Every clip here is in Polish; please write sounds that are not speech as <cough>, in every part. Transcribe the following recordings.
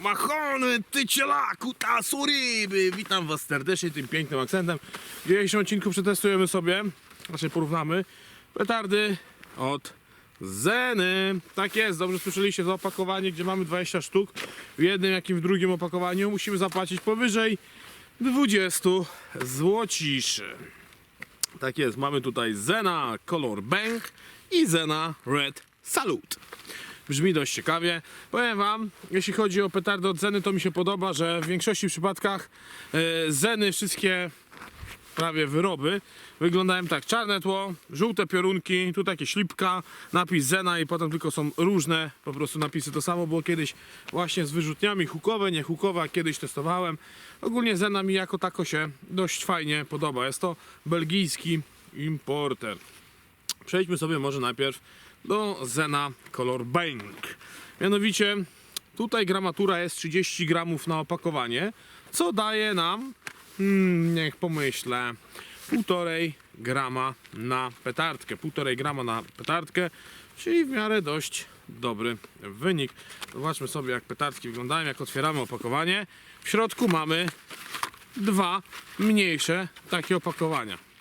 Machony, ty cielaku, tasu! Witam was serdecznie tym pięknym akcentem. W dzisiejszym odcinku przetestujemy sobie, raczej porównamy, petardy od Zeny. Tak jest, dobrze słyszeliście za opakowanie, gdzie mamy 20 sztuk. W jednym, jak i w drugim opakowaniu musimy zapłacić powyżej 20 złociszy. Tak jest, mamy tutaj Zena Color Bank i Zena Red Salute. Brzmi dość ciekawie. Powiem wam, jeśli chodzi o petardy od Zeny, to mi się podoba, że w większości przypadkach e, Zeny, wszystkie prawie wyroby wyglądają tak. Czarne tło, żółte piorunki, tu takie ślipka, napis Zena i potem tylko są różne po prostu napisy. To samo było kiedyś właśnie z wyrzutniami hukowe, nie hukowe, kiedyś testowałem. Ogólnie Zena mi jako tako się dość fajnie podoba. Jest to belgijski importer. Przejdźmy sobie może najpierw do Zena Color Bank. Mianowicie tutaj gramatura jest 30 gramów na opakowanie, co daje nam, hmm, niech pomyślę, 1,5 grama na petardkę. 1,5 grama na petardkę, czyli w miarę dość dobry wynik. Zobaczmy sobie jak petardki wyglądają, jak otwieramy opakowanie. W środku mamy dwa mniejsze takie opakowania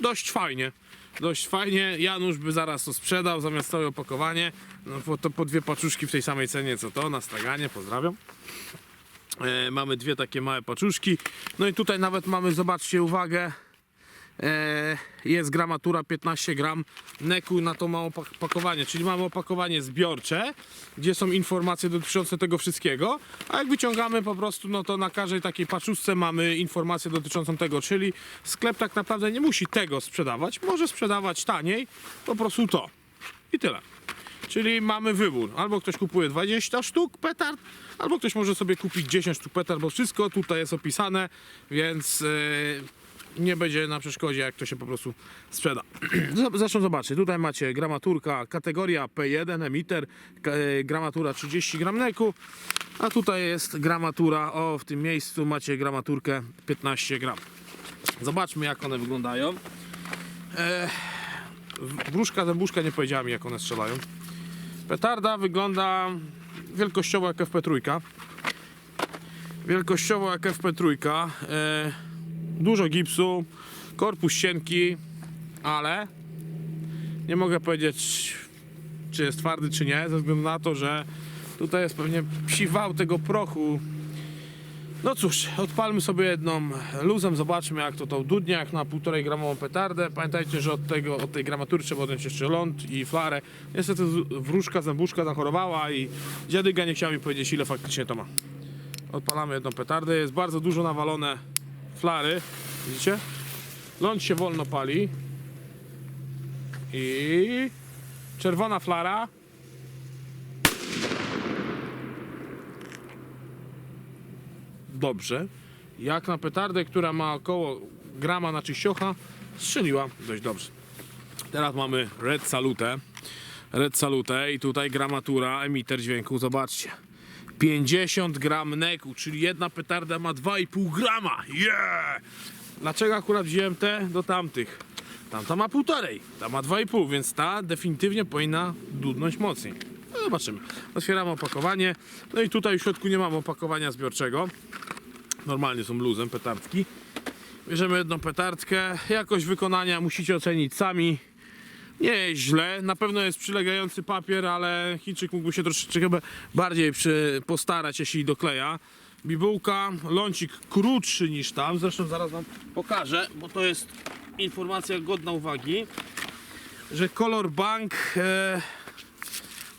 dość fajnie. Dość fajnie. Janusz by zaraz to sprzedał zamiast całe opakowanie. No to po dwie paczuszki w tej samej cenie co to na straganie. Pozdrawiam. E, mamy dwie takie małe paczuszki. No i tutaj nawet mamy, zobaczcie, uwagę. E, jest gramatura 15 gram. Neku na to opak- opakowanie, czyli mamy opakowanie zbiorcze, gdzie są informacje dotyczące tego wszystkiego, a jak wyciągamy po prostu, no to na każdej takiej paczuszce mamy informację dotyczącą tego, czyli sklep tak naprawdę nie musi tego sprzedawać, może sprzedawać taniej, po prostu to. I tyle. Czyli mamy wybór. Albo ktoś kupuje 20 sztuk petard, albo ktoś może sobie kupić 10 sztuk petard, bo wszystko tutaj jest opisane, więc e, nie będzie na przeszkodzie, jak to się po prostu sprzeda. <clears throat> Zresztą zobaczcie, tutaj macie gramaturka, kategoria P1, emiter, e, gramatura 30 gram neku, a tutaj jest gramatura, o w tym miejscu macie gramaturkę 15 gram. Zobaczmy jak one wyglądają. E, wróżka, zębuszka nie powiedziała mi jak one strzelają. Petarda wygląda wielkościowo jak FP3. Wielkościowo jak FP3. E, dużo gipsu, korpus cienki, ale nie mogę powiedzieć, czy jest twardy, czy nie, ze względu na to, że tutaj jest pewnie psi wał tego prochu. No cóż, odpalmy sobie jedną luzem, zobaczmy jak to to dudnie, jak na 1,5 gramową petardę. Pamiętajcie, że od, tego, od tej gramatury trzeba odjąć jeszcze ląd i flarę. Niestety wróżka, zębuszka zachorowała i dziadyga nie chciał mi powiedzieć ile faktycznie to ma. Odpalamy jedną petardę, jest bardzo dużo nawalone flary, widzicie? Ląd się wolno pali. I czerwona flara. dobrze. Jak na petardę, która ma około grama na czyściocha, strzeliła dość dobrze. Teraz mamy Red Salute. Red Salute i tutaj gramatura, emiter dźwięku, zobaczcie. 50 gram neku, czyli jedna petarda ma 2,5 grama. Yeah! Dlaczego akurat wziąłem te do tamtych? Tamta ma półtorej, ta ma 2,5, więc ta definitywnie powinna dudnąć mocniej. No zobaczymy. Otwieramy opakowanie. No i tutaj w środku nie mamy opakowania zbiorczego. Normalnie są luzem petardki. Bierzemy jedną petardkę. Jakość wykonania musicie ocenić sami. Nie źle. Na pewno jest przylegający papier, ale Chińczyk mógłby się troszeczkę bardziej przy, postarać, jeśli dokleja. Bibułka, lącik krótszy niż tam. Zresztą zaraz wam pokażę, bo to jest informacja godna uwagi, że Color Bank e,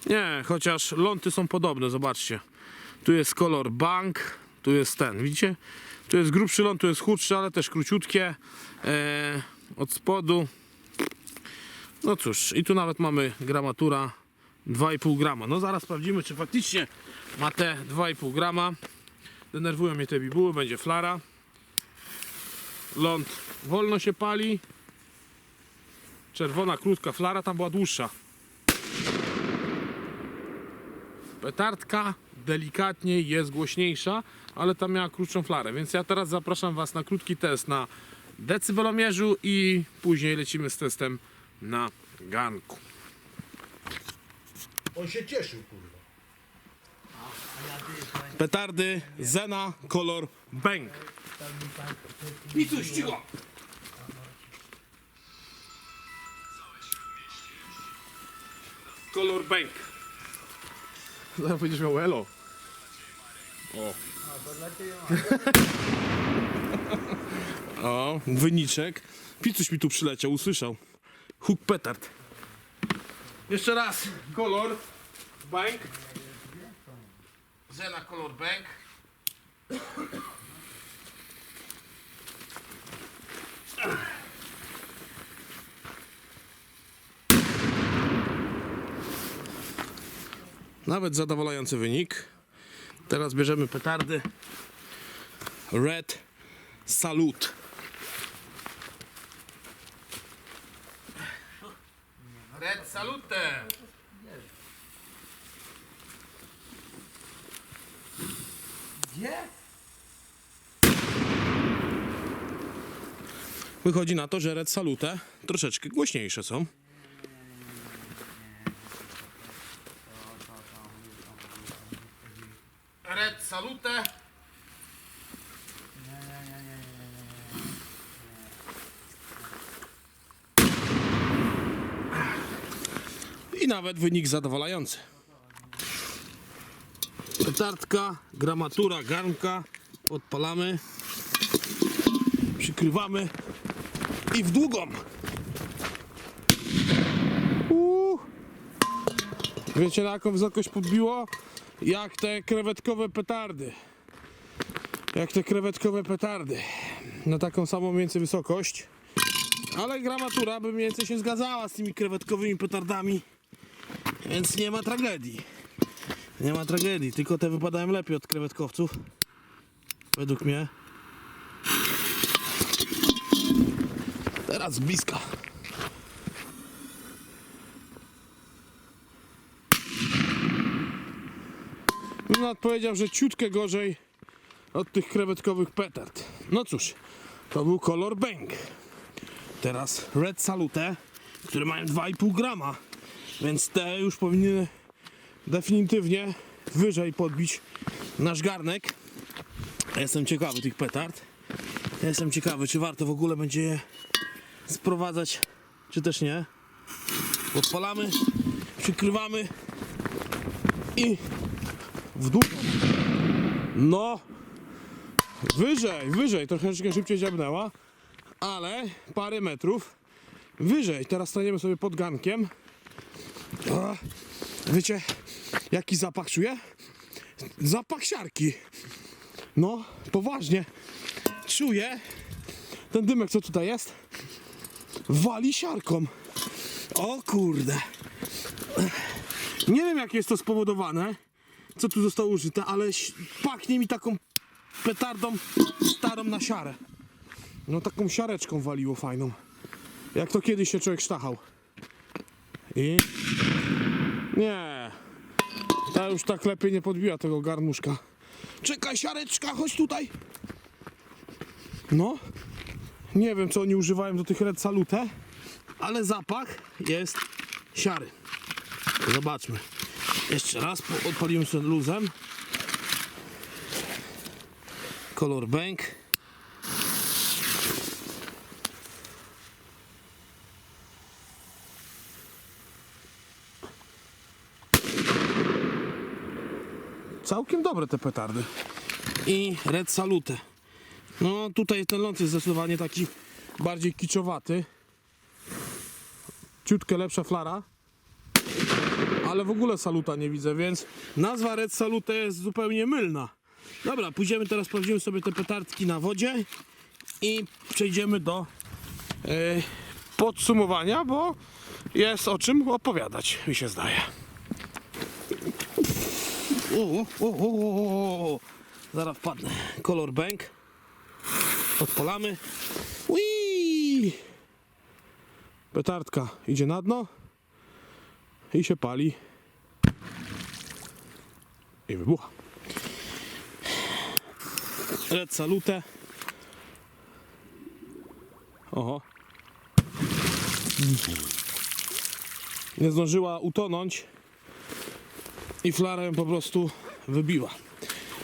nie, chociaż ląty są podobne, zobaczcie. Tu jest kolor bank, tu jest ten, widzicie? Tu jest grubszy ląd, tu jest chudszy, ale też króciutkie. E, od spodu. No cóż, i tu nawet mamy gramatura 2,5 grama. No zaraz sprawdzimy, czy faktycznie ma te 2,5 grama. Denerwują mnie te bibuły, będzie flara. Ląd wolno się pali. Czerwona, krótka flara, tam była dłuższa. Petardka delikatnie jest głośniejsza, ale ta miała krótszą flarę, więc ja teraz zapraszam Was na krótki test na decybelomierzu i później lecimy z testem na garnku. On się cieszył, kurwa. petardy Zena Color Bank. Picuś, cicho! Color Bank. Zaraz będziesz miał elo. O. <laughs> O, wyniczek. Picuś mi tu przyleciał, usłyszał. Hook petard. Jeszcze raz. Kolor. Bank. Zena Color Bank. Nawet zadowalający wynik. Teraz bierzemy petardy. Red Salute. Red Salute. Gdzie? Wychodzi na to, że Red Salute troszeczkę głośniejsze są. Red Salute. I nawet wynik zadowalający. Petardka, gramatura, garnka. Odpalamy. Przykrywamy. I w długą. Uuu. Wiecie na jaką wysokość podbiło? Jak te krewetkowe petardy. Jak te krewetkowe petardy. Na taką samą więcej wysokość. Ale gramatura by mniej więcej się zgadzała z tymi krewetkowymi petardami. Więc nie ma tragedii. Nie ma tragedii, tylko te wypadają lepiej od krewetkowców. Według mnie. Teraz bliska. Nawet powiedział, że ciutkę gorzej od tych krewetkowych petard. No cóż, to był kolor Bang. Teraz Red Salute, które mają 2,5 grama, więc te już powinny definitywnie wyżej podbić nasz garnek. Jestem ciekawy tych petard. Jestem ciekawy, czy warto w ogóle będzie je sprowadzać, czy też nie. Odpalamy, przykrywamy i w dół. No, wyżej, wyżej, troszeczkę szybciej dziabnęła, ale parę metrów wyżej. Teraz staniemy sobie pod gankiem. O, wiecie, jaki zapach czuję? Zapach siarki. No, poważnie. Czuję ten dymek, co tutaj jest, wali siarką. O kurde. Nie wiem, jak jest to spowodowane, co tu zostało użyte, ale pachnie mi taką petardą starą na siarę. No taką siareczką waliło fajną. Jak to kiedyś się człowiek sztachał. I... Nie. Ta już tak lepiej nie podbiła tego garnuszka. Czekaj, siareczka, chodź tutaj. No. Nie wiem, co oni używają do tych Red Salute, ale zapach jest siary. Zobaczmy. Jeszcze raz odpalimy sobie luzem. Color Bank. Całkiem dobre te petardy. I Red Salute. No tutaj ten ląd jest zdecydowanie taki bardziej kiczowaty. Ciutkę lepsza flara. Ale w ogóle saluta nie widzę, więc nazwa Red Salute jest zupełnie mylna. Dobra, pójdziemy teraz, sprawdzimy sobie te petardki na wodzie i przejdziemy do e, podsumowania, bo jest o czym opowiadać, mi się zdaje. O, o, o, o. Zaraz wpadnę. Color Bank. Odpalamy. Ui! Petardka idzie na dno i się pali i wybucha. Red Salute. Oho. Nie zdążyła utonąć i flara ją po prostu wybiła.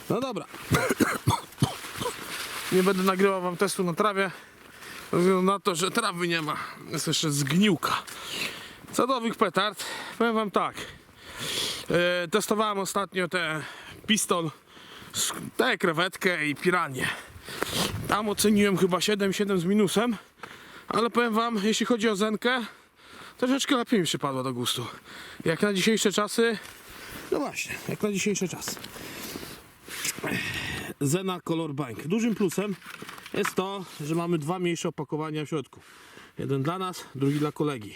No dobra. Nie będę nagrywał wam testu na trawie. Ze względu na to, że trawy nie ma. Jest jeszcze zgniłka. Co do owych petard, powiem wam tak. E, testowałem ostatnio te pistol, tę krewetkę i piranie. Tam oceniłem chyba 7,7 z minusem. Ale powiem wam, jeśli chodzi o zenkę, troszeczkę lepiej mi przypadła do gustu. Jak na dzisiejsze czasy, no właśnie, jak na dzisiejsze czasy. Zena Color Bank. Dużym plusem jest to, że mamy dwa mniejsze opakowania w środku. Jeden dla nas, drugi dla kolegi.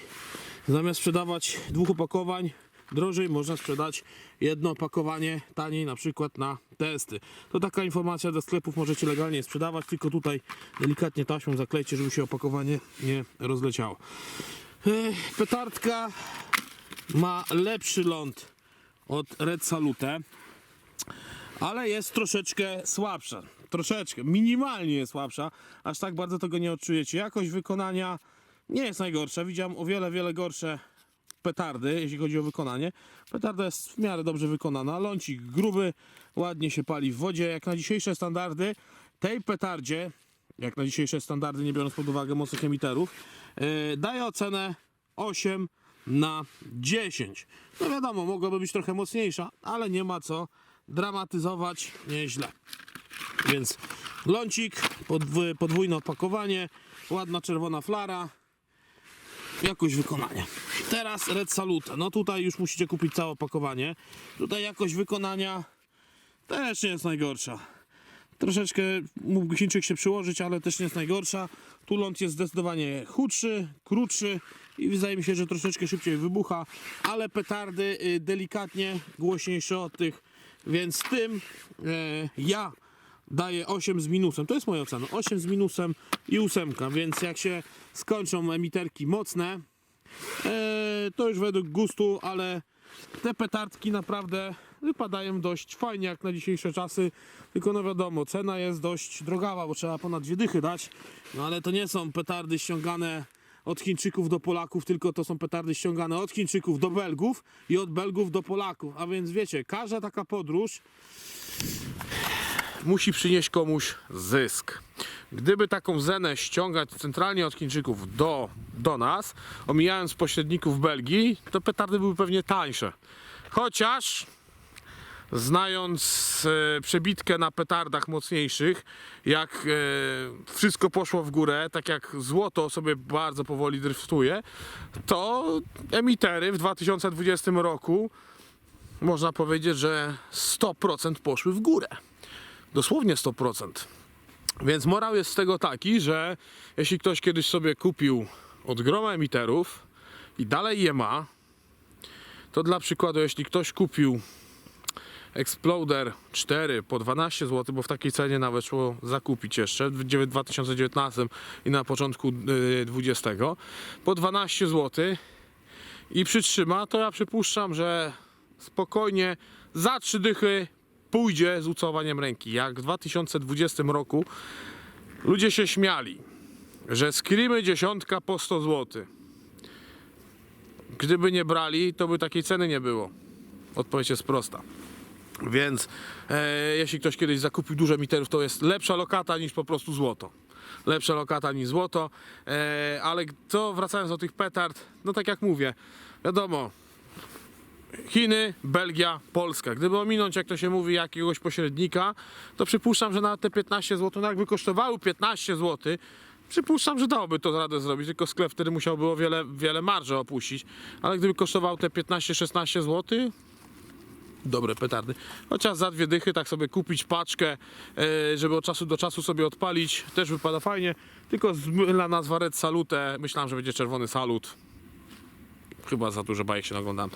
Zamiast sprzedawać dwóch opakowań drożej, można sprzedać jedno opakowanie taniej, na przykład na testy. To taka informacja do sklepów możecie legalnie sprzedawać, tylko tutaj delikatnie taśmą zaklejcie, żeby się opakowanie nie rozleciało. Petardka ma lepszy ląd od Red Salute ale jest troszeczkę słabsza. Troszeczkę, minimalnie jest słabsza, aż tak bardzo tego nie odczujecie. Jakość wykonania nie jest najgorsza. Widziałem o wiele, wiele gorsze petardy, jeśli chodzi o wykonanie. Petarda jest w miarę dobrze wykonana. Lącik gruby, ładnie się pali w wodzie. Jak na dzisiejsze standardy, tej petardzie, jak na dzisiejsze standardy, nie biorąc pod uwagę mocnych emiterów, yy, daję ocenę 8 na 10. No wiadomo, mogłaby być trochę mocniejsza, ale nie ma co dramatyzować nieźle. Więc lącik, podw- podwójne opakowanie, ładna czerwona flara, jakość wykonania. Teraz Red Salute. No tutaj już musicie kupić całe opakowanie. Tutaj jakość wykonania też nie jest najgorsza. Troszeczkę mógł Chińczyk się przyłożyć, ale też nie jest najgorsza. Tu ląd jest zdecydowanie chudszy, krótszy i wydaje mi się, że troszeczkę szybciej wybucha, ale petardy y, delikatnie głośniejsze od tych, więc tym e, ja daję 8 z minusem. To jest moja ocena. 8 z minusem i 8, więc jak się skończą emiterki mocne, e, to już według gustu, ale te petardki naprawdę wypadają dość fajnie jak na dzisiejsze czasy. Tylko no wiadomo, cena jest dość drogawa, bo trzeba ponad dwie dychy dać. No ale to nie są petardy ściągane od Chińczyków do Polaków, tylko to są petardy ściągane od Chińczyków do Belgów i od Belgów do Polaków. A więc wiecie, każda taka podróż musi przynieść komuś zysk. Gdyby taką zenę ściągać centralnie od Chińczyków do, do nas, omijając pośredników Belgii, to petardy były pewnie tańsze. Chociaż znając e, przebitkę na petardach mocniejszych, jak e, wszystko poszło w górę, tak jak złoto sobie bardzo powoli dryftuje, to emitery w 2020 roku można powiedzieć, że 100% poszły w górę. Dosłownie 100%. Więc morał jest z tego taki, że jeśli ktoś kiedyś sobie kupił od groma emiterów i dalej je ma, to dla przykładu, jeśli ktoś kupił Exploder 4 po 12 zł, bo w takiej cenie nawet szło zakupić jeszcze w dziewię- 2019 i na początku y, 20 po 12 zł i przytrzyma, to ja przypuszczam, że spokojnie za trzy dychy pójdzie z ucałowaniem ręki. Jak w 2020 roku ludzie się śmiali, że skrimy dziesiątka po 100 zł. Gdyby nie brali, to by takiej ceny nie było. Odpowiedź jest prosta. Więc e, jeśli ktoś kiedyś zakupił dużo emiterów, to jest lepsza lokata niż po prostu złoto. Lepsza lokata niż złoto. E, ale to wracając do tych petard, no tak jak mówię, wiadomo, Chiny, Belgia, Polska. Gdyby ominąć, jak to się mówi, jakiegoś pośrednika, to przypuszczam, że nawet te 15 zł, no jakby kosztowały 15 zł, przypuszczam, że dałoby to radę zrobić, tylko sklep wtedy musiałby o wiele, wiele marży opuścić. Ale gdyby kosztował te 15-16 zł, dobre petardy. Chociaż za dwie dychy tak sobie kupić paczkę, e, żeby od czasu do czasu sobie odpalić, też wypada fajnie. Tylko zmylna nazwa Red Salute, myślałem, że będzie czerwony salut. Chyba za dużo bajek się naglądam.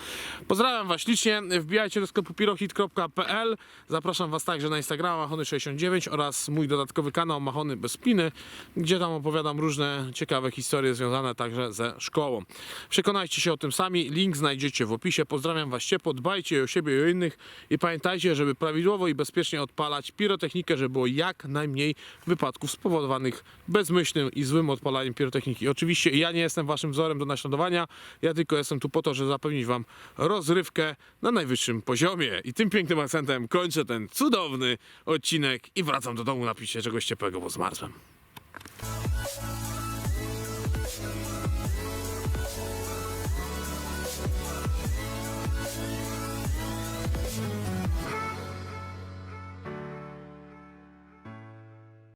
Pozdrawiam Was ślicznie. Wbijajcie do sklepu pirohit.pl. Zapraszam Was także na Instagrama Machony69 oraz mój dodatkowy kanał Machony bez piny, gdzie tam opowiadam różne ciekawe historie związane także ze szkołą. Przekonajcie się o tym sami. Link znajdziecie w opisie. Pozdrawiam Was ciepło. Dbajcie o siebie i o innych i pamiętajcie, żeby prawidłowo i bezpiecznie odpalać pirotechnikę, żeby było jak najmniej wypadków spowodowanych bezmyślnym i złym odpalaniem pirotechniki. Oczywiście ja nie jestem Waszym wzorem do naśladowania. Ja tylko jestem tu po to, żeby zapewnić wam rozrywkę na najwyższym poziomie. I tym pięknym akcentem kończę ten cudowny odcinek i wracam do domu napić się czegoś ciepłego, bo zmarzłem.